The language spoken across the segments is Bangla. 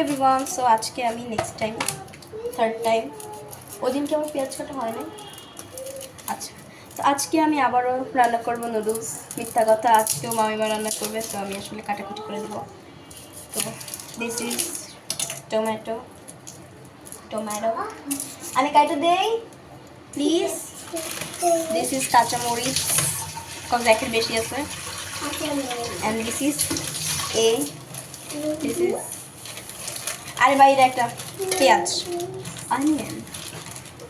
এভরিওয়ান সো আজকে আমি নেক্সট টাইম থার্ড টাইম ওদিনকে আমার পেঁয়াজ কাটা হয় না আচ্ছা তো আজকে আমি আবারও রান্না করব নুডলস মিথ্যা কথা আজকেও মামিমা রান্না করবে তো আমি আসলে কাটাকুটি করে দেবো। তো দিস ইজ টমেটো টমেটো আমি কাইটা দেই প্লিজ দিস ইজ কাঁচামরিচ কম জ্যাকেট বেশি আছে। And this is a this is আরে বাইরে একটা পেঁয়াজ অনিয়ন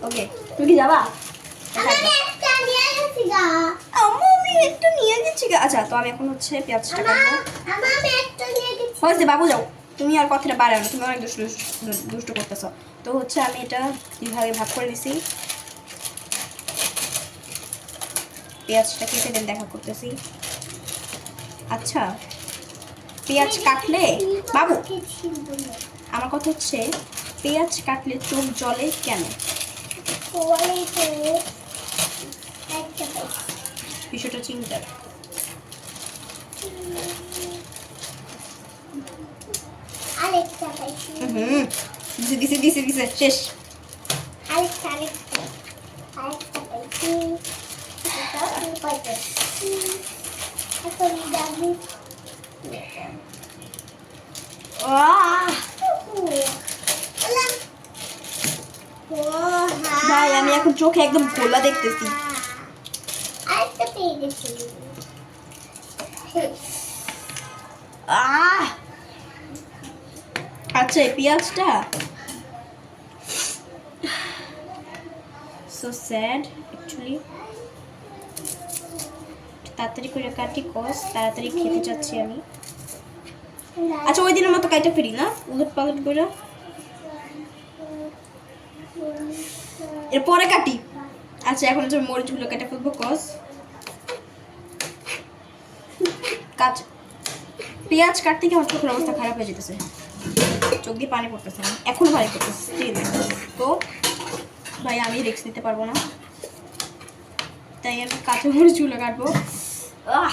ওকে তুমি কি যাবা? একটু নিয়ে গেছি আচ্ছা তো আমি এখন হচ্ছে পেঁয়াজটা কাটবো। হয়েছে বাবু যাও। তুমি আর কথাটা বাড়াও না তুমি অনেক দুষ্ট দুষ্ট- দুষ্ট করতেছ। তো হচ্ছে আমি এটা দুইভাগে ভাগ করে দিছি পেঁয়াজটা কেটে দেন দেখা করতেছি। আচ্ছা পেঁয়াজ কাটলে বাবু। আমার কথা হচ্ছে পেঁয়াজ কাটলে চোখ জলে কেন? বিষয়টা চিন্তা। হুম দিছে দিছে দিছে দিছে শেষ। আহ! ভাই আমি এখন চোখে একদম খোলা দেখতেছি আচ্ছা এই পেঁয়াজটা সো স্যাড অ্যাকচুয়ালি তাড়াতাড়ি করে কাটি কস তাড়াতাড়ি খেতে চাচ্ছি আমি আচ্ছা ওই দিনের মতো কাইটা ফিরি না উলট পালট করে এরপরে কাটি। আচ্ছা এখন হচ্ছে মরিচগুলো কেটে ফেলব কস কাজ। পেঁয়াজ কাটতে গিয়ে আমার চোখের অবস্থা খারাপ হয়ে যেতেছে। চোখ দিয়ে পানি পড়তেছে না এখনও পানি পড়তেছে still। তো, ভাই, আমি রিক্স নিতে পারব না। তাই আমি কাঁচা মরিচগুলো কাটবো। আহ!